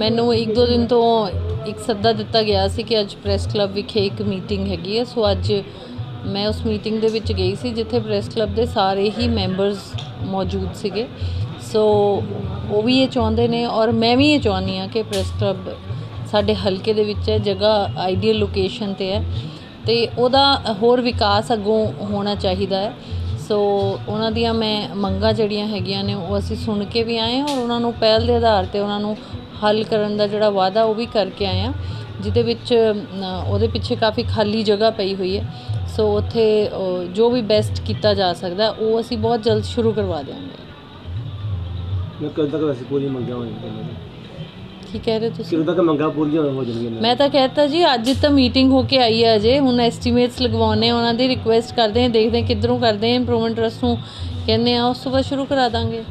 ਮੈਨੂੰ ਇੱਕ ਦੋ ਦਿਨ ਤੋਂ ਇੱਕ ਸੱਦਾ ਦਿੱਤਾ ਗਿਆ ਸੀ ਕਿ ਅੱਜ ਪ੍ਰੈਸ ਕਲੱਬ ਵਿਖੇ ਇੱਕ ਮੀਟਿੰਗ ਹੈਗੀ ਹੈ। ਸੋ ਅੱਜ ਮੈਂ ਉਸ ਮੀਟਿੰਗ ਦੇ ਵਿੱਚ ਗਈ ਸੀ, ਜਿੱਥੇ ਪ੍ਰੈਸ ਕਲੱਬ ਦੇ ਸਾਰੇ ਹੀ ਮੈਂਬਰਸ ਮੌਜੂਦ ਸੀਗੇ। ਸੋ ਉਹ ਵੀ ਇਹ ਚਾਹੁੰਦੇ ਨੇ ਔਰ ਮੈਂ ਵੀ ਇਹ ਚਾਹੁੰਦੀ ਹਾਂ ਕਿ ਪ੍ਰੈਸ ਕਲੱਬ ਸਾਡੇ ਹਲਕੇ ਦੇ ਵਿੱਚ ਹੈ, ਜਗ੍ਹਾ ਆਈਡੀਅਲ ਲੋਕੇਸ਼ਨ ਤੇ ਹੈ ਤੇ ਉਹਦਾ ਹੋਰ ਵਿਕਾਸ ਅੱਗੋਂ ਹੋਣਾ ਚਾਹੀਦਾ ਹੈ। ਸੋ ਉਹਨਾਂ ਦੀਆਂ ਮੈਂ ਮੰਗਾਂ ਜਿਹੜੀਆਂ ਹੈਗੀਆਂ ਨੇ, ਉਹ ਅਸੀਂ ਸੁਣ ਕੇ ਵੀ ਆਏ ਔਰ ਉਹਨਾਂ ਨੂੰ ਪਹਿਲ ਦੇ ਆਧਾਰ ਤੇ ਉਹਨਾਂ ਨੂੰ ਹੱਲ ਕਰਨ ਦਾ ਜਿਹੜਾ ਵਾਅਦਾ ਉਹ ਵੀ ਕਰਕੇ ਆਏ ਹਾਂ ਜਿਹਦੇ ਵਿੱਚ ਉਹਦੇ ਪਿੱਛੇ ਕਾਫੀ ਖਾਲੀ ਜਗ੍ਹਾ ਪਈ ਹੋਈ ਹੈ। ਸੋ ਉੱਥੇ ਜੋ ਵੀ ਬੈਸਟ ਕੀਤਾ ਜਾ ਸਕਦਾ ਉਹ ਅਸੀਂ ਬਹੁਤ ਜਲਦ ਸ਼ੁਰੂ ਕਰਵਾ ਦਿਆਂਗੇ। ਮੈਂ ਕਦੋਂ ਤੱਕ ਵੈਸੇ ਪੂਰੀ ਮੰਗਾਂ ਹੋ ਜਾਣਗੀਆਂ ਕੀ ਕਹਿ ਰਹੇ ਤੁਸੀਂ? ਕਿਦੋਂ ਤੱਕ ਮੰਗਾਂ ਪੂਰੀਆਂ ਹੋ ਜਾਣਗੀਆਂ ਮੈਂ ਤਾਂ ਕਹਿਤਾ ਜੀ ਅੱਜ ਤਾਂ ਮੀਟਿੰਗ ਹੋ ਕੇ ਆਈ ਹੈ ਅਜੇ। ਹੁਣ ਐਸਟੀਮੇਟਸ ਲਗਵਾਉਣੇ ਉਹਨਾਂ ਦੀ ਰਿਕੁਐਸਟ ਕਰਦੇ ਹਾਂ ਦੇਖਦੇ ਹਾਂ ਕਿੱਧਰੋਂ ਕਰਦੇ ਹਾਂ ਇੰਪਰੂਵਮੈਂਟ ਟਰਸਟ ਨੂੰ ਕਹਿੰਦੇ ਆ ਉਸ ਤੋਂ ਬਾਅਦ ਸ਼ੁਰੂ ਕਰਾ ਦਾਂਗੇ।